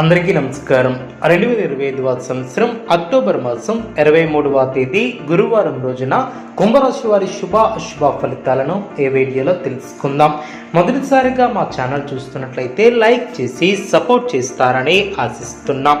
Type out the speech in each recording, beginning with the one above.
అందరికీ నమస్కారం. రెండు వేల ఇరవై ఐదవ సంవత్సరం అక్టోబర్ మాసం ఇరవై మూడవ తేదీ గురువారం రోజున కుంభరాశి వారి శుభ అశుభ ఫలితాలను ఏ వీడియోలో తెలుసుకుందాం. మొదటిసారిగా మా ఛానల్ చూస్తున్నట్లయితే లైక్ చేసి సపోర్ట్ చేస్తారని ఆశిస్తున్నాం.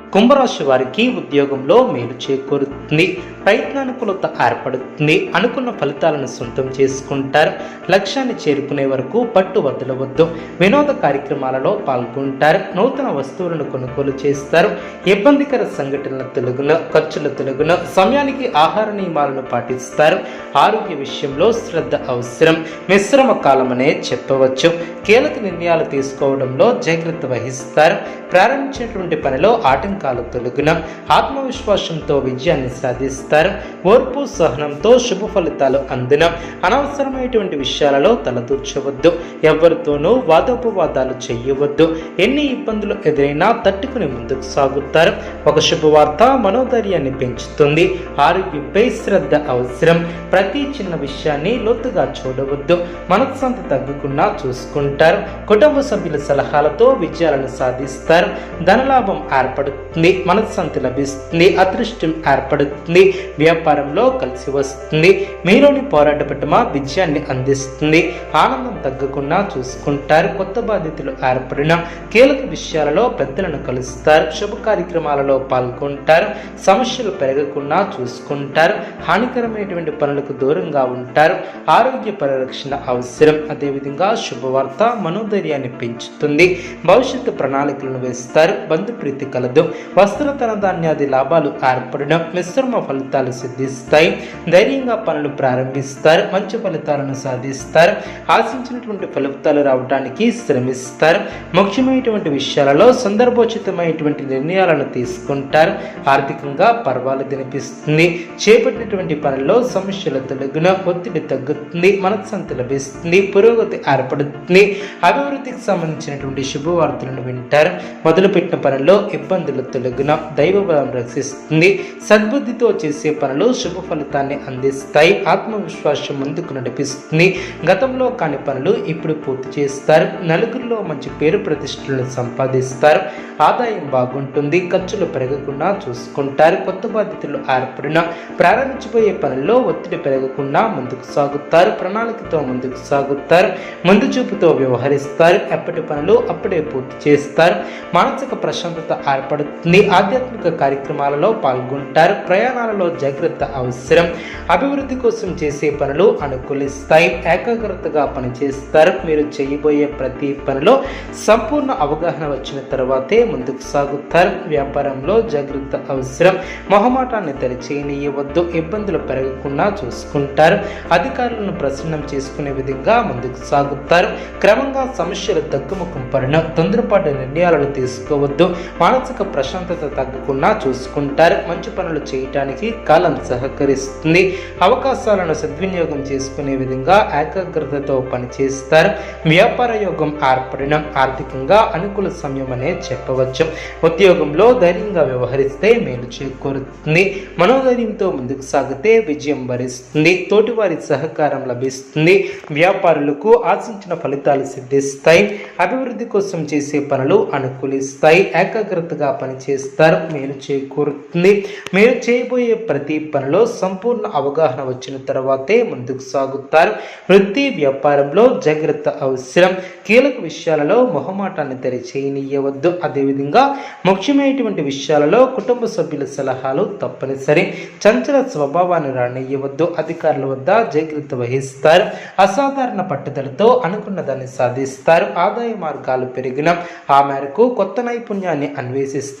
కుంభరాశి వారికి ఉద్యోగంలో మేలు చేకూరుతుంది. ప్రయత్నానుకూలత ఏర్పడుతుంది. అనుకున్న ఫలితాలను సొంతం చేసుకుంటారు. లక్ష్యాన్ని చేరుకునే వరకు పట్టు వదలవద్దు. వినోద కార్యక్రమాలలో పాల్గొంటారు. నూతన వస్తువులను కొనుగోలు చేస్తారు. ఇబ్బందికర సంఘటనల తెలుగున ఖర్చుల తెలుగున సమయానికి ఆహార నియమాలను పాటిస్తారు. ఆరోగ్య విషయంలో శ్రద్ధ అవసరం. మిశ్రమ కాలమనే చెప్పవచ్చు. కీలక నిర్ణయాలు తీసుకోవడంలో జాగ్రత్త వహిస్తారు. ప్రారంభించినటువంటి పనిలో ఆటంకాలు తొలగిన ఆత్మవిశ్వాసంతో విజయాన్ని సాధిస్తారు. ఓర్పు సహనంతో శుభ ఫలితాలు అందిన అనవసరమైనటువంటి విషయాలలో తలదూర్చవద్దు. ఎవరితోనూ వాదోపవాదాలు చేయవద్దు. ఎన్ని ఇబ్బందులు ఎదురైనా తట్టుకుని ముందుకు సాగుతారు. ఒక శుభవార్త మనోధైర్యాన్ని పెంచుతుంది. ఆరోగ్యంపై శ్రద్ధ అవసరం. ప్రతి చిన్న విషయాన్ని లోతుగా చూడవద్దు. మనశ్శాంతి తగ్గకుండా చూసుకుంటారు. కుటుంబ సభ్యుల సలహాలతో విజయాలను సాధిస్తారు. ధనలాభం ఏర్పడుతుంది. మనశ్శాంతి లభిస్తుంది అదృష్టం ఏర్పడుతుంది వ్యాపారంలో కలిసి వస్తుంది మీలోని పోరాట పట్టుమ విజయాన్ని అందిస్తుంది ఆనందం తగ్గకుండా చూసుకుంటారు కొత్త బాధ్యతలు ఏర్పడిన కీలక విషయాలలో పెద్దలను కలుస్తారు శుభ కార్యక్రమాలలో పాల్గొంటారు సమస్యలు పెరగకుండా చూసుకుంటారు హానికరమైనటువంటి పనులకు దూరంగా ఉంటారు ఆరోగ్య పరిరక్షణ అవసరం అదేవిధంగా శుభవార్త మనోధైర్యాన్ని పెంచుతుంది భవిష్యత్తు ప్రణాళికలను వేస్తారు బంధుప్రీతి కలదు వస్త్రతన ధాన్యాది లాభాలు ఏర్పడిన మిశ్రమ ఫలితాలు సిద్ధిస్తాయి. ధైర్యంగా పనులు ప్రారంభిస్తారు. మంచి ఫలితాలను సాధిస్తారు. ఆశించినటువంటి ఫలితాలు రావడానికి శ్రమిస్తారు. ముఖ్యమైనటువంటి విషయాలలో సందర్భోచితమైనటువంటి నిర్ణయాలను తీసుకుంటారు. ఆర్థికంగా పర్వాలు తినిపిస్తుంది చేపట్టినటువంటి పనుల్లో సమస్యల తొలగిన ఒత్తిడి తగ్గుతుంది. మనశ్శాంతి లభిస్తుంది. పురోగతి ఏర్పడుతుంది. అభివృద్ధికి సంబంధించినటువంటి శుభవార్తలను వింటారు. మొదలుపెట్టిన పనుల్లో ఇబ్బందులు తొలగిన దైవ రక్షిస్తుంది. సద్బుద్ధితో చేసే పనులు శుభ ఫలితాన్ని అందిస్తాయి. ఆత్మవిశ్వాసం ముందుకు నడిపిస్తుంది. గతంలో కాని పనులు ఇప్పుడు పూర్తి చేస్తారు. నలుగురిలో మంచి పేరు ప్రతిష్టలను సంపాదిస్తారు. ఆదాయం బాగుంటుంది. ఖర్చులు పెరగకుండా చూసుకుంటారు. కొత్త బాధ్యతలు ఏర్పడిన ప్రారంభించబోయే పనుల్లో ఒత్తిడి పెరగకుండా ముందుకు సాగుతారు. ప్రణాళికతో ముందుకు సాగుతారు. ముందు చూపుతో వ్యవహరిస్తారు. ఎప్పటి పనులు అప్పుడే పూర్తి చేస్తారు. మానసిక ప్రశాంతత ఏర్పడుతుంది. ఆధ్యాత్మిక కార్యక్రమాలలో పాల్గొంటారు. ప్రయాణాలలో జాగ్రత్త అవసరం. అభివృద్ధి కోసం చేసే పనులు అనుకూలిస్తాయి. ఏకాగ్రతగా పనిచేస్తారు. మీరు చేయబోయే ప్రతి పనిలో సంపూర్ణ అవగాహన వచ్చిన తర్వాతే ముందుకు సాగుతారు. వ్యాపారంలో జాగ్రత్త అవసరం. మొహమాటాన్ని తెరచేయనియవద్దు ఇబ్బందులు పెరగకుండా చూసుకుంటారు. అధికారులను ప్రసన్నం చేసుకునే విధంగా ముందుకు సాగుతారు. క్రమంగా సమస్యలు తగ్గుముఖం పడిన తొందరపాటు నిర్ణయాలను తీసుకోవద్దు. మానసిక ప్రశ్న ప్రశాంతత తగ్గకుండా చూసుకుంటారు. మంచి పనులు చేయటానికి కాలం సహకరిస్తుంది. అవకాశాలను సద్వినియోగం చేసుకునే విధంగా ఏకాగ్రతతో పనిచేస్తారు. వ్యాపార యోగం ఏర్పడిన ఆర్థికంగా అనుకూల సమయం అనే చెప్పవచ్చు. ఉద్యోగంలో ధైర్యంగా వ్యవహరిస్తే మేలు చేకూరుతుంది. మనోధైర్యంతో ముందుకు సాగితే విజయం వరిస్తుంది. తోటివారి సహకారం లభిస్తుంది. వ్యాపారులకు ఆశించిన ఫలితాలు సిద్ధిస్తాయి. అభివృద్ధి కోసం చేసే పనులు అనుకూలిస్తాయి. ఏకాగ్రతగా పనిచేస్తారు మేలు చేకూరుతుంది. మీరు చేయబోయే ప్రతి పనిలో సంపూర్ణ అవగాహన వచ్చిన తర్వాతే ముందుకు సాగుతారు. వృత్తి వ్యాపారంలో జాగ్రత్త అవసరం. కీలక విషయాలలో మొహమాటాన్ని తెరచేయనీయవద్దు. అదేవిధంగా ముఖ్యమైనటువంటి విషయాలలో కుటుంబ సభ్యుల సలహాలు తప్పనిసరి. చంచల స్వభావాన్ని రానియవద్దు. అధికారుల వద్ద జాగ్రత్త వహిస్తారు. అసాధారణ పట్టుదలతో అనుకున్న దాన్ని సాధిస్తారు. ఆదాయ మార్గాలు పెరిగిన ఆ మేరకు కొత్త నైపుణ్యాన్ని అన్వేషిస్తారు.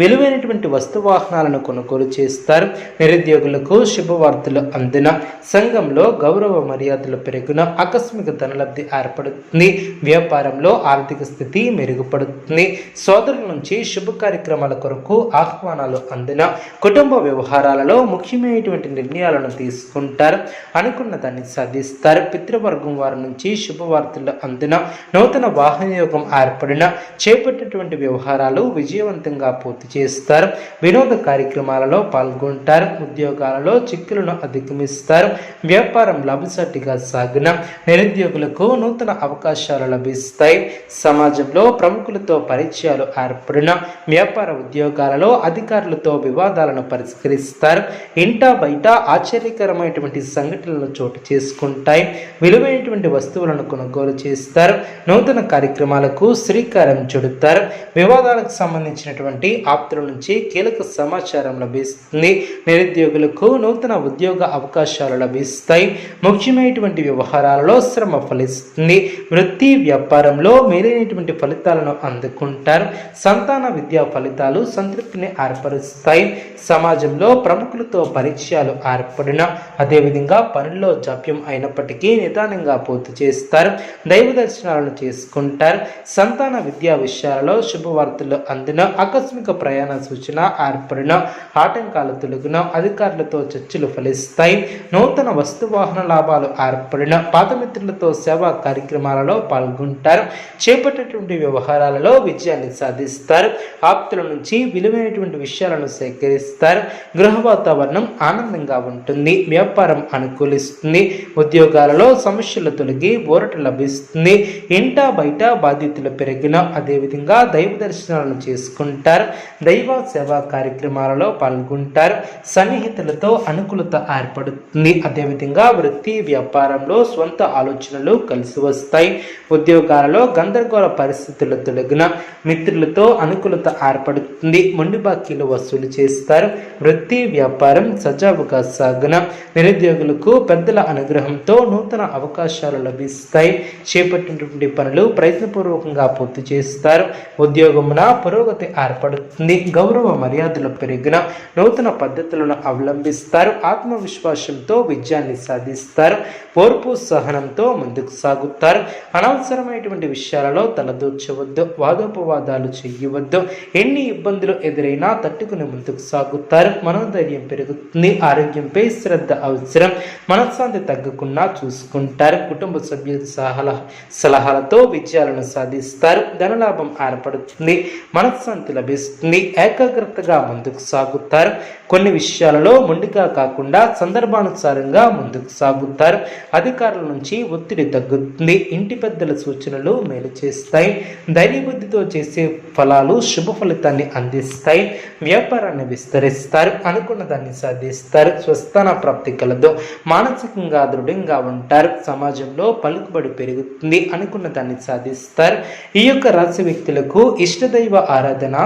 విలువైనటువంటి వస్తు వాహనాలను కొనుగోలు చేస్తారు. నిరుద్యోగులకు శుభవార్తలు అందిన సంఘంలో గౌరవ మర్యాదలు పెరిగిన ఆకస్మిక ధనలబ్ధి ఏర్పడుతుంది. వ్యాపారంలో ఆర్థిక స్థితి మెరుగుపడుతుంది. సోదరుల నుంచి శుభ కార్యక్రమాల కొరకు ఆహ్వానాలు అందిన కుటుంబ వ్యవహారాలలో ముఖ్యమైనటువంటి నిర్ణయాలను తీసుకుంటారు. అనుకున్న దాన్ని సాధిస్తారు. పితృవర్గం వారి నుంచి శుభవార్తలు అందిన నూతన వాహన యోగం ఏర్పడిన చేపట్టినటువంటి వ్యవహారాలు విజయవంతంగా పూర్తి చేస్తారు. వినోద కార్యక్రమాలలో పాల్గొంటారు. ఉద్యోగాలలో చిక్కులను అధిగమిస్తారు. వ్యాపారం లాభసాటిగా సాగిన నిరుద్యోగులకు నూతన అవకాశాలు లభిస్తాయి. సమాజంలో ప్రముఖులతో పరిచయాలు ఏర్పడిన వ్యాపార ఉద్యోగాలలో అధికారులతో వివాదాలను పరిష్కరిస్తారు. ఇంటా బయట ఆశ్చర్యకరమైనటువంటి సంఘటనలు చోటు చేసుకుంటాయి. విలువైనటువంటి వస్తువులను కొనుగోలు చేస్తారు. నూతన కార్యక్రమాలకు శ్రీకారం చుడతారు. వివాదాలకు సంబంధించినటువంటి ఆప్తుల నుంచి కీలక సమాచారం లభిస్తుంది. నిరుద్యోగులకు నూతన ఉద్యోగ అవకాశాలు లభిస్తాయి. ముఖ్యమైనటువంటి వ్యవహారాలలో శ్రమ ఫలిస్తుంది. వృత్తి వ్యాపారంలో మేలైనటువంటి ఫలితాలను అందుకుంటారు. సంతాన విద్యా ఫలితాలు సంతృప్తిని ఏర్పరుస్తాయి. సమాజంలో ప్రముఖులతో పరిచయాలు ఏర్పడిన అదేవిధంగా పనుల్లో జాప్యం అయినప్పటికీ నిదానంగా పూర్తి చేస్తారు. దైవ దర్శనాలను చేసుకుంటారు. సంతాన విద్యా విషయాలలో శుభవార్తలు అందిన ఆకస్మిక ప్రయాణ సూచన ఏర్పడిన ఆటంకాలు తొలగిన అధికారులతో చర్చలు ఫలిస్తాయి. నూతన వస్తు వాహన లాభాలు ఏర్పడిన పాతమిత్రులతో సేవా కార్యక్రమాలలో పాల్గొంటారు. చేపట్టేటువంటి వ్యవహారాలలో విజయాన్ని సాధిస్తారు. ఆప్తుల నుంచి విలువైనటువంటి విషయాలను సేకరిస్తారు. గృహ వాతావరణం ఆనందంగా ఉంటుంది. వ్యాపారం అనుకూలిస్తుంది. ఉద్యోగాలలో సమస్యలు తొలగి ఊరట లభిస్తుంది. ఇంటా బయట బాధ్యతలు పెరిగిన అదేవిధంగా దైవ దర్శనాలను చేసుకుంటారు దైవ సేవా కార్యక్రమాలలో పాల్గొంటారు. సన్నిహితులతో అనుకూలత ఏర్పడుతుంది. అదేవిధంగా వృత్తి వ్యాపారంలో స్వంత ఆలోచనలు కలిసి వస్తాయి. ఉద్యోగాలలో గందరగోళ పరిస్థితులు తొలగిన మిత్రులతో అనుకూలత ఏర్పడుతుంది. మొండి బాకీలు వసూలు చేస్తారు. వృత్తి వ్యాపారం సజావుగా సాగున నిరుద్యోగులకు పెద్దల అనుగ్రహంతో నూతన అవకాశాలు లభిస్తాయి. చేపట్టినటువంటి పనులు ప్రయత్నపూర్వకంగా పూర్తి చేస్తారు. ఉద్యోగమున పురోగతి ఏర్పడుతుంది గౌరవ మర్యాదలు పెరిగిన నూతన పద్ధతులను అవలంబిస్తారు. ఆత్మవిశ్వాసంతో విజయాన్ని సాధిస్తారు. ఓర్పు సహనంతో ముందుకు సాగుతారు. అనవసరమైనటువంటి విషయాలలో తలదూర్చవద్దు. వాదోపవాదాలు చెయ్యవద్దు ఎన్ని ఇబ్బందులు ఎదురైనా తట్టుకుని ముందుకు సాగుతారు. మనోధైర్యం పెరుగుతుంది. ఆరోగ్యంపై శ్రద్ధ అవసరం. మనశ్శాంతి తగ్గకుండా చూసుకుంటారు. కుటుంబ సభ్యుల సలహా సలహాలతో విజయాలను సాధిస్తారు. ధనలాభం ఏర్పడుతుంది. మనశ్శాంతి లభిస్తుంది ఏకాగ్రతగా ముందుకు సాగుతారు. కొన్ని విషయాలలో మొండిగా కాకుండా సందర్భానుసారంగా ముందుకు సాగుతారు. అధికారుల నుంచి ఒత్తిడి తగ్గుతుంది. ఇంటి పెద్దల సూచనలు మేలు చేస్తాయి. ధైర్యబుద్ధితో చేసే ఫలాలు శుభ ఫలితాన్ని అందిస్తాయి. వ్యాపారాన్ని విస్తరిస్తారు. అనుకున్న దాన్ని సాధిస్తారు. స్వస్థాన ప్రాప్తి కలదు. మానసికంగా దృఢంగా ఉంటారు. సమాజంలో పలుకుబడి పెరుగుతుంది. అనుకున్న దాన్ని సాధిస్తారు. ఈ యొక్క రాశి వ్యక్తులకు ఇష్టదైవ ఆరాధన